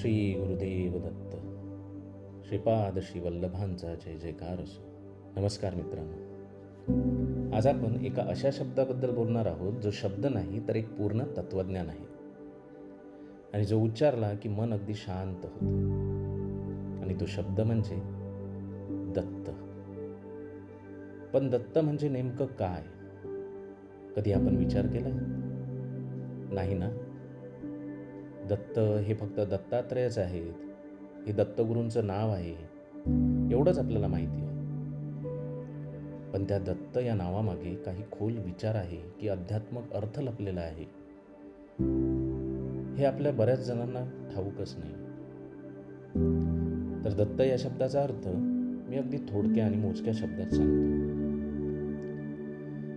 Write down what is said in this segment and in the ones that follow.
श्री गुरुदेव दत्त. श्रीपाद श्री वल्लभांचा जय जयकार असो नमस्कार मित्रांनो. आज आपण एका अशा शब्दाबद्दल बोलणार आहोत जो शब्द नाही तर एक पूर्ण तत्वज्ञान आहे. आणि जो उच्चारला की मन अगदी शांत होतं. आणि तो शब्द म्हणजे दत्त. पण दत्त म्हणजे नेमकं काय? कधी आपण विचार केला? नाही ना? दत्त हे फक्त दत्तात्रेयच आहेत. हे दत्तगुरूंचं नाव आहे. एवढंच आपल्याला माहिती आहे. पण त्या दत्त या नावामागे काही खोल विचार आहे की अध्यात्मक अर्थ लपलेला आहे. हे आपल्या बऱ्याच जणांना ठाऊकच नाही. तर दत्त या शब्दाचा अर्थ मी अगदी थोडक्या आणि मोजक्या शब्दात सांगतो.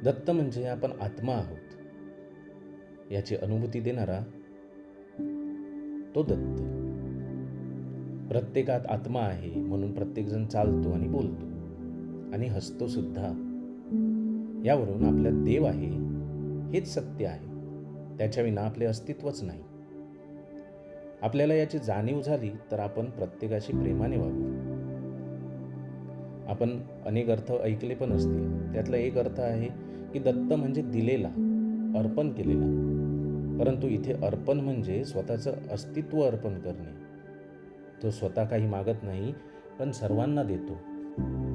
दत्त म्हणजे आपण आत्मा आहोत. याची अनुभूती देणारा तो दत्त. प्रत्येकात आत्मा आहे म्हणून प्रत्येकजण चालतो आणि बोलतो आणि हसतो सुद्धा. यावरून आपला देव आहे हेच सत्य आहे. त्याच्याविना आपले अस्तित्वच नाही. आपल्याला याची जाणीव झाली तर आपण प्रत्येकाशी प्रेमाने वागू. आपण अनेक अर्थ ऐकले पण असतील. त्यातला एक अर्थ आहे की दत्त म्हणजे दिलेला अर्पण केलेला. परंतु इथे अर्पण म्हणजे स्वतःचं अस्तित्व अर्पण करणे. तो स्वतः काही मागत नाही पण सर्वांना देतो.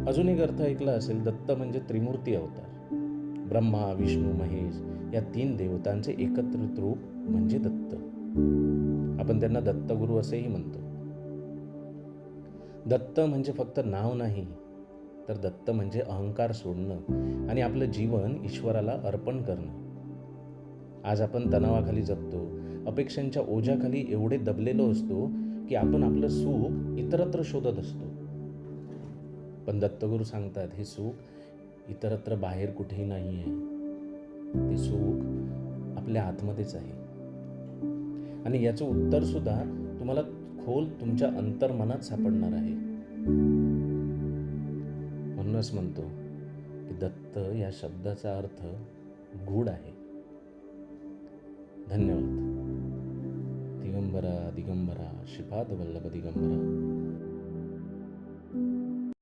अजून एक अर्थ ऐकला असेल दत्त म्हणजे त्रिमूर्ती अवतार. ब्रह्मा विष्णू महेश या तीन देवतांचे एकत्रित रूप म्हणजे दत्त. आपण त्यांना दत्तगुरू असेही म्हणतो. दत्त म्हणजे फक्त नाव नाही तर दत्त म्हणजे अहंकार सोडणं आणि आपलं जीवन ईश्वराला अर्पण करणं. आज आपण तणावाखाली जगतो. अपेक्षांच्या ओझ्याखाली एवढे दबलेलो असतो की आपण आपलं सुख इतरत्र शोधत असतो. पण दत्तगुरू सांगतात हे सुख इतरत्र बाहेर कुठेही नाही आहे ते सुख आपल्या आतमध्येच आहे. आणि याचं उत्तर सुद्धा तुम्हाला खोल तुमच्या अंतर्मनात सापडणार आहे. म्हणूनच म्हणतो की दत्त या शब्दाचा अर्थ गूढ आहे. ಧನ್ಯವಾದ. ದಿಗಂಬರ ದಿಗಂಬರ ಶ್ರೀಪಾದವಲ್ಲಭ ದಿಗಂಬರ.